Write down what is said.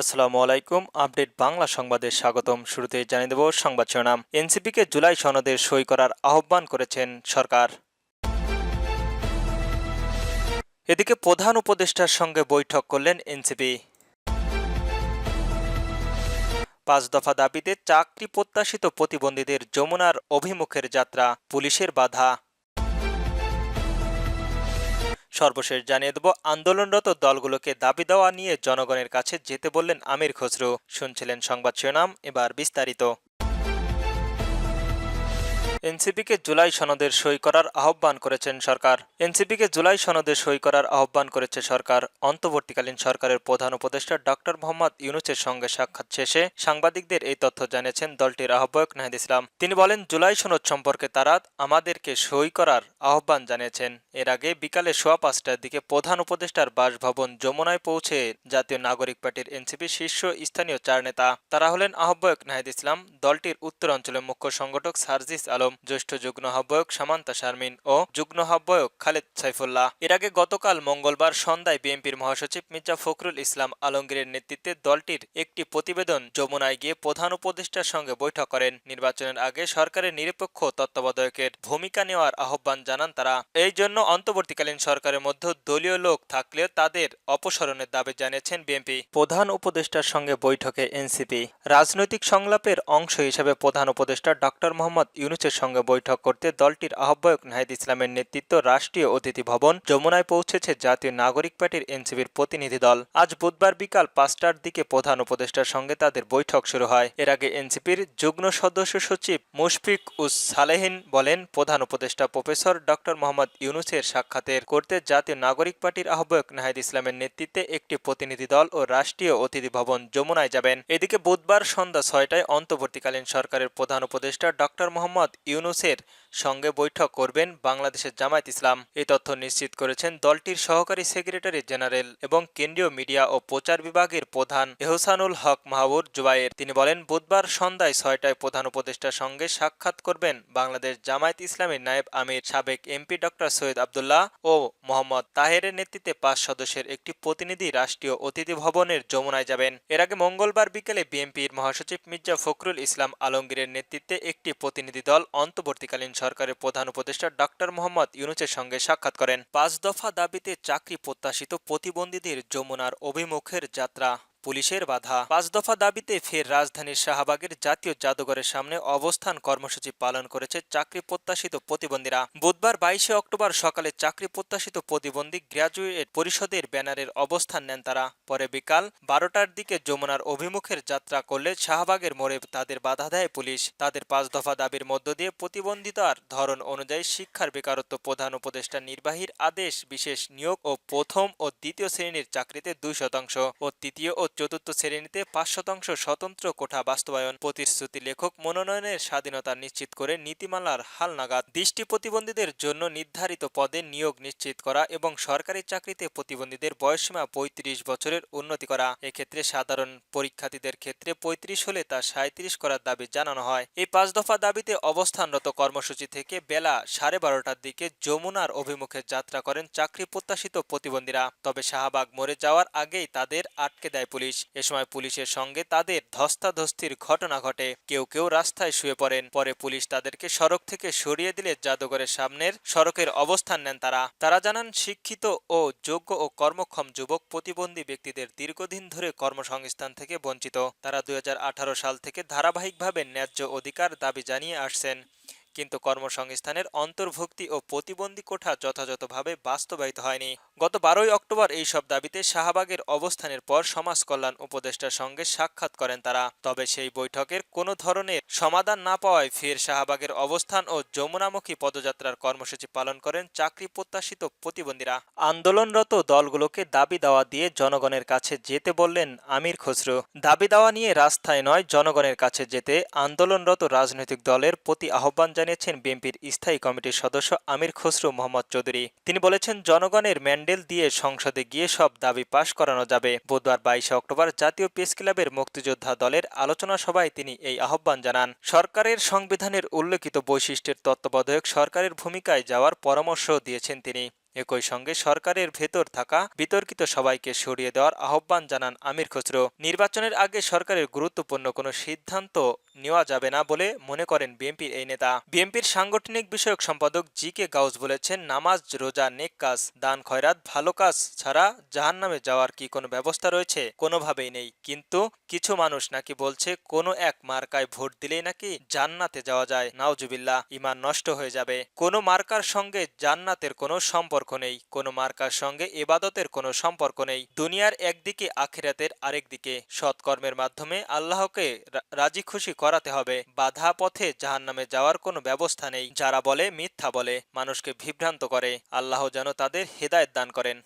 আসসালামু আলাইকুম। আপডেট বাংলা সংবাদে স্বাগতম। শুরুতে জানিয়ে দেব সংবাদ শিরোনাম। এনসিপিকে জুলাই সনদে সই করার আহ্বান করেছেন সরকার। এদিকে প্রধান উপদেষ্টার সঙ্গে বৈঠক করলেন এনসিপি। পাঁচ দফা দাবিতে চাকরি প্রত্যাশিত প্রতিবন্ধীদের যমুনার অভিমুখের যাত্রা, পুলিশের বাধা। সর্বশেষ জানিয়ে দেব, আন্দোলনরত দলগুলোকে দাবি দেওয়া নিয়ে জনগণের কাছে যেতে বললেন আমির খসরু। শুনছিলেন সংবাদ শিরোনাম, এবার বিস্তারিত। এনসিপিকে জুলাই সনদের সই করার আহ্বান করেছেন সরকার। এনসিপিকে জুলাই সনদে সই করার আহ্বান করেছে সরকার। অন্তর্বর্তীকালীন সরকারের প্রধান উপদেষ্টা ডক্টর মোহাম্মদ ইউনুসের সঙ্গে সাক্ষাৎ শেষে সাংবাদিকদের এই তথ্য জানিয়েছেন দলটির আহ্বায়ক নাহিদ ইসলাম। তিনি বলেন, জুলাই সনদ সম্পর্কে তারা আমাদেরকে সই করার আহ্বান জানিয়েছেন। এর আগে বিকালে সোয়া পাঁচটার দিকে প্রধান উপদেষ্টার বাসভবন যমুনায় পৌঁছে জাতীয় নাগরিক পার্টির এনসিপি শীর্ষ স্থানীয় চার নেতা। তারা হলেন আহ্বায়ক নাহিদ ইসলাম, দলটির উত্তর অঞ্চলের মুখ্য সংগঠক সার্জিস আলম জ্যেষ্ঠ যুগ্ম আহ্বায়ক সামান্তা শারমিন ও যুগ্ম আহ্বায়ক খালেদ সাইফুল্লাহ। এর আগে গতকাল মঙ্গলবার সন্ধ্যায় বিএনপির মহাসচিব মির্জা ফখরুল ইসলাম আলমগীরের নেতৃত্বে দলটির একটি প্রতিবেদন যমুনায় গিয়ে প্রধান উপদেষ্টার সঙ্গে বৈঠক করেন। নির্বাচনের আগে সরকারের নিরপেক্ষ তত্ত্বাবধায়কের ভূমিকা নেওয়ার আহ্বান জানান তারা। এই জন্য অন্তর্বর্তীকালীন সরকারের মধ্যে দলীয় লোক থাকলেও তাদের অপসারণের দাবি জানিয়েছেন বিএনপি প্রধান উপদেষ্টার সঙ্গে বৈঠকে এনসিপি। রাজনৈতিক সংলাপের অংশ হিসেবে প্রধান উপদেষ্টা ডক্টর মোহাম্মদ ইউনুসের সঙ্গে বৈঠক করতে দলটির আহ্বায়ক নাহিদ ইসলামের নেতৃত্ব রাষ্ট্রীয় অতিথি ভবন যমুনায় পৌঁছেছে জাতীয় নাগরিক পার্টির এনসিপির প্রতিনিধি দল। আজ বুধবার বিকাল পাঁচটার দিকে প্রধান উপদেষ্টার সঙ্গে তাদের বৈঠক শুরু হয়। এর আগে এনসিপির যুগ্ম সদস্য সচিব মুশফিক উস সালেহিন বলেন, প্রধান উপদেষ্টা প্রফেসর ডক্টর মোহাম্মদ ইউনুসের সাক্ষাতের করতে জাতীয় নাগরিক পার্টির আহ্বায়ক নাহিদ ইসলামের নেতৃত্বে একটি প্রতিনিধি দল ও রাষ্ট্রীয় অতিথি ভবন যমুনায় যাবেন। এদিকে বুধবার সন্ধ্যা ছয়টায় অন্তর্বর্তীকালীন সরকারের প্রধান উপদেষ্টা ডক্টর মোহাম্মদ ইউনুসের সঙ্গে বৈঠক করবেন বাংলাদেশের জামায়াত ইসলাম। এই তথ্য নিশ্চিত করেছেন দলটির সহকারী সেক্রেটারি জেনারেল এবং কেন্দ্রীয় মিডিয়া ও প্রচার বিভাগের প্রধান এহসানুল হক মাহবুর জুবাইর তিনি বলেন, বুধবার সন্ধ্যায় ছয়টায় প্রধান উপদেষ্টার সঙ্গে সাক্ষাৎ করবেন বাংলাদেশ জামায়াত ইসলামের নায়েব আমির, সাবেক এমপি ডক্টর সৈয়দ আবদুল্লাহ ও মোহাম্মদ তাহেরের নেতৃত্বে পাঁচ সদস্যের একটি প্রতিনিধি রাষ্ট্রীয় অতিথি ভবনের যমুনায় যাবেন। এর আগে মঙ্গলবার বিকেলে বিএনপির মহাসচিব মির্জা ফখরুল ইসলাম আলমগীরের নেতৃত্বে একটি প্রতিনিধি দল অন্তর্বর্তীকালীন সরকারের প্রধান উপদেষ্টা ডক্টর মোহাম্মদ ইউনুসের সঙ্গে সাক্ষাৎ করেন। পাঁচ দফা দাবিতে চাকরি প্রত্যাশিত প্রতিবন্ধীদের যমুনার অভিমুখের যাত্রা। পুলিশের বাধা। পাঁচ দফা দাবিতে ফের রাজধানীর শাহবাগের জাতীয় জাদুঘরের সামনে অবস্থান কর্মসূচি পালন করেছে চাকরি প্রত্যাশিত প্রতিবন্ধীরা। বুধবার বাইশে অক্টোবর সকালে চাকরি প্রত্যাশিত প্রতিবন্ধী গ্র্যাজুয়েট পরিষদের ব্যানারের অবস্থান নেন তারা। পরে বিকাল বারোটার দিকে যমুনার অভিমুখের যাত্রা করলে শাহবাগের মোড়ে তাদের বাধা দেয় পুলিশ। তাদের পাঁচ দফা দাবির মধ্য দিয়ে প্রতিবন্ধিতার ধরন অনুযায়ী শিক্ষার বেকারত্ব প্রধান উপদেষ্টা নির্বাহীর আদেশ, বিশেষ নিয়োগ ও প্রথম ও দ্বিতীয় শ্রেণির চাকরিতে দুই শতাংশ ও তৃতীয় ও চতুর্থ শ্রেণীতে পাঁচ শতাংশ স্বতন্ত্র কোঠা বাস্তবায়ন প্রতিশ্রুতি লেখক মনোনয়নের স্বাধীনতা নিশ্চিত করে নীতিমালার হালনাগাদ দৃষ্টি প্রতিবন্ধীদের জন্য নির্ধারিত পদে নিয়োগ নিশ্চিত করা এবং সরকারি চাকরিতে প্রতিবন্ধীদের বয়সসীমা পঁয়ত্রিশ বছরের উন্নতি করা। এক্ষেত্রে সাধারণ পরীক্ষার্থীদের ক্ষেত্রে পঁয়ত্রিশ হলে তা সাঁত্রিশ করার দাবি জানানো হয়। এই পাঁচ দফা দাবিতে অবস্থানরত কর্মসূচি থেকে বেলা সাড়ে বারোটার দিকে যমুনার অভিমুখে যাত্রা করেন চাকরি প্রত্যাশিত প্রতিবন্ধীরা। তবে শাহবাগ মরে যাওয়ার আগেই তাদের আটকে দেয় পুলিশ। এ সময় পুলিশের সঙ্গে তাদের ধস্তাধস্তির ঘটনা ঘটে। কেউ কেউ রাস্তায় শুয়ে পড়েন। পরে পুলিশ তাদেরকে সড়ক থেকে সরিয়ে দিলে জাদুঘরের সামনের সড়কের অবস্থান নেন তারা। তারা জানান, শিক্ষিত ও যোগ্য ও কর্মক্ষম যুবক প্রতিবন্ধী ব্যক্তিদের দীর্ঘদিন ধরে কর্মসংস্থান থেকে বঞ্চিত। তারা দুই হাজার আঠারো সাল থেকে ধারাবাহিকভাবে ন্যায্য অধিকার দাবি জানিয়ে আসছেন। কিন্তু কর্মসংস্থানের অন্তর্ভুক্তি ও প্রতিবন্ধী কোঠা যথাযথভাবে বাস্তবায়িত হয়নি। গত বারোই অক্টোবর এই সব দাবিতে শাহবাগের অবস্থানের পর সমাজ কল্যাণ উপদেষ্টার সঙ্গে সাক্ষাৎ করেন তারা। তবে সেই বৈঠকের কোনো ধরনের সমাধান না পাওয়ায় ফের শাহবাগের অবস্থান ও যমুনামুখী পদযাত্রার কর্মসূচি পালন করেন চাকরি প্রত্যাশিত প্রতিবন্ধীরা। আন্দোলনরত দলগুলোকে দাবি দাওয়া দিয়ে জনগণের কাছে যেতে বললেন আমির খসরু। দাবি দাওয়া নিয়ে রাস্তায় নয়, জনগণের কাছে যেতে আন্দোলনরত রাজনৈতিক দলের প্রতি আহ্বান জানিয়েছেন বিএনপির স্থায়ী কমিটির সদস্য আমির খসরু মোহাম্মদ চৌধুরী। তিনি বলেছেন, জনগণের ম্যান্ডেল দিয়ে সংসদে গিয়ে সব দাবি পাশ করানো যাবে। বুধবার বাইশে অক্টোবর জাতীয় প্রেস ক্লাবের মুক্তিযোদ্ধা দলের আলোচনা সভায় তিনি এই আহ্বান জানান। সরকারের সংবিধানের উল্লেখিত বৈশিষ্ট্যের তত্ত্বাবধায়ক সরকারের ভূমিকায় যাওয়ার পরামর্শ দিয়েছেন তিনি। একই সঙ্গে সরকারের ভেতর থাকা বিতর্কিত সবাইকে সরিয়ে দেওয়ার আহ্বান জানান আমির খসরু নির্বাচনের আগে সরকারের গুরুত্বপূর্ণ কোনো সিদ্ধান্ত নেওয়া যাবে না বলে মনে করেন বিএনপির এই নেতা। বিএনপির সাংগঠনিক বিষয়ক সম্পাদক জি কে গাউস বলেছেন, নামাজ, রোজা, নেক কাজ, দান, খয়রাত, ভালো কাজ ছাড়া জাহান নামে যাওয়ার কি কোনো ব্যবস্থা রয়েছে? কোনোভাবেই নেই। কিন্তু কিছু মানুষ নাকি বলছে, কোনো এক মার্কায় ভোট দিলেই নাকি জান্নাতে যাওয়া যায়। নাওজুবিল্লাহ ইমান নষ্ট হয়ে যাবে। কোনো মার্কার সঙ্গে জান্নাতের কোনো সম্পর্ক নেই কোনো মার্কার সঙ্গে এবাদতের কোনো সম্পর্ক নেই। দুনিয়ার একদিকে, আখিরাতের আরেক দিকে সৎকর্মের মাধ্যমে আল্লাহকে রাজি খুশি করাতে হবে। বাধা পথে জাহান নামে যাওয়ার কোনো ব্যবস্থা নেই। যারা বলে, মিথ্যা বলে, মানুষকে বিভ্রান্ত করে। আল্লাহ যেন তাদের হেদায়ত দান করেন।